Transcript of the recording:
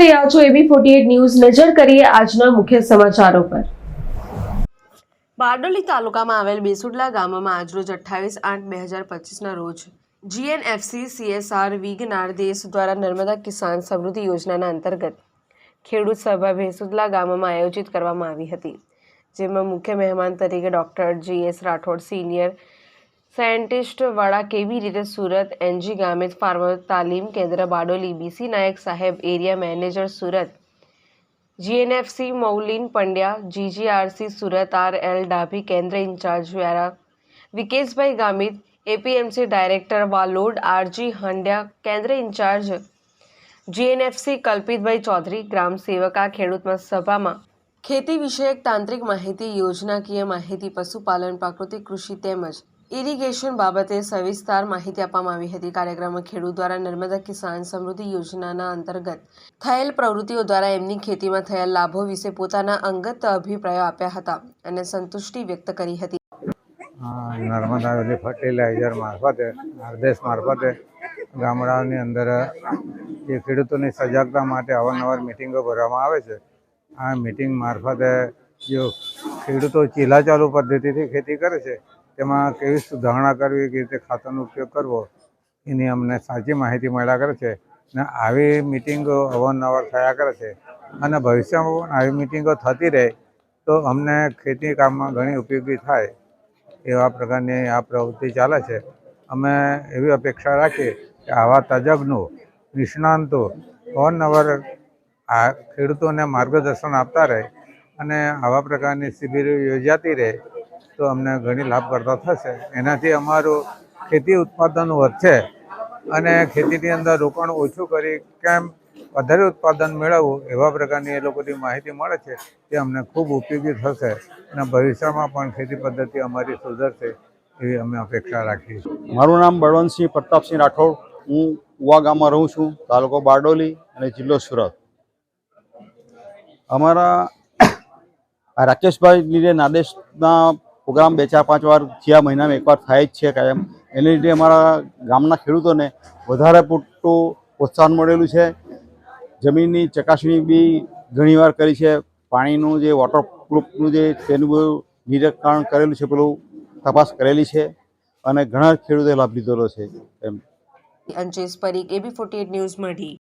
રહ્યા છો એબી forty news. નજર કરીએ આજના મુખ્ય સમાચારો પર. બારડોલી તાલુકામાં આવેલ બેસુડલા ગામમાં આજરોજ અઠ્ઠાવીસ આઠ બે હજાર પચીસના રોજ જીએનએફસી સીએસઆર વિગનાર દેશ દ્વારા નર્મદા કિસાન સમૃદ્ધિ યોજનાના અંતર્ગત ખેડૂત સભા ભેસુદલા ગામમાં આયોજિત કરવામાં આવી હતી. જેમાં મુખ્ય મહેમાન તરીકે doctor G S Rathod senior scientist વાળા કેવી રીતે સુરત એનજી ગામિત ફાર્મર તાલીમ કેન્દ્ર બારડોલી બીસી નાયક સાહેબ area manager Surat? GNFC Maulin Pandya, GGRC Surat R L Dabhi કેન્દ્ર incharge Vyara, Vikeshbhai Gamit, APMC director Valod RG Handya કેન્દ્ર ઇન્ચાર્જ, જીએનએફસી કલ્પિતભાઈ ચૌધરી ગ્રામ સેવકા ખેડૂતમાં સભામાં. ખેતી વિષયક તાંત્રિક માહિતી, યોજનાકીય માહિતી, પશુપાલન, પ્રાકૃતિક કૃષિ તેમજ ઇરિગેશન બાબતે સવિસ્તાર માહિતી આપવામાં આવી હતી. કાર્યક્રમમાં ખેડૂત દ્વારા નર્મદા કિસાન સમૃદ્ધિ યોજનાના અંતર્ગત થયેલ પ્રવૃત્તિઓ દ્વારા એમની ખેતીમાં થયેલ લાભો વિશે પોતાના અંગત અભિપ્રાયો આપ્યા હતા અને સંતુષ્ટિ વ્યક્ત કરી હતી. નર્મદા ફર્ટિલાઇઝર મારફતે આદેશ મારફતે ગામડાઓની અંદર જે ખેડૂતોની સજાગતા માટે અવારનવાર મિટિંગો ભરવામાં આવે છે. આ મિટિંગ મારફતે જો ખેડૂતો ચીલાચાલુ પદ્ધતિથી ખેતી કરે છે તેમાં કેવી સુધારણા કરવી, કેવી રીતે ખાતરનો ઉપયોગ કરવો, એની અમને સાચી માહિતી મળ્યા કરે છે. ને આવી મિટિંગો અવારનવાર થયા કરે છે. અને ભવિષ્યમાં પણ આવી મિટિંગો થતી રહે તો અમને ખેતી કામમાં ઘણી ઉપયોગી થાય એવા પ્રકારની આ પ્રવૃત્તિ ચાલે છે. અમે એવી અપેક્ષા રાખીએ કે આવા તજજ્ઞો, નિષ્ણાંતો અવારનવાર આ ખેડૂતોને માર્ગદર્શન આપતા રહે અને આવા પ્રકારની શિબિરો યોજાતી રહે તો અમને ઘણી લાભકર્તા થશે. એનાથી અમારું ખેતી ઉત્પાદન વધશે અને ખેતીની અંદર રોકાણ ઓછું કરી કેમ વધારે ઉત્પાદન મેળવવું એવા પ્રકારની એ લોકોની માહિતી મળે છે તે અમને ખૂબ ઉપયોગી થશે અને ભવિષ્યમાં પણ ખેતી પદ્ધતિ અમારી સુધરશે એવી અમે અપેક્ષા રાખીએ છીએ. મારું નામ બળવંતસિંહ પ્રતાપસિંહ રાઠોડ. હું ઉવા ગામમાં રહું છું, તાલુકો બારડોલી અને જિલ્લો સુરત. અમારા રાકેશભાઈ નાદેશના પ્રોગ્રામ બે ચાર પાંચ વાર છ મહિનામાં એકવાર થાય જ છે કાયમ. એને લીધે અમારા ગામના ખેડૂતોને વધારે પૂરતું પ્રોત્સાહન મળેલું છે. જમીનની ચકાસણી બી ઘણીવાર કરી છે. પાણીનું જે વોટરપ્રૂફનું જે તેનું બધું નિરીક્ષણ કરેલું છે, પેલું તપાસ કરેલી છે અને ઘણા ખેડૂતોએ લાભ લીધેલો છે M. Anjesh Parikh, AB forty news Madhi.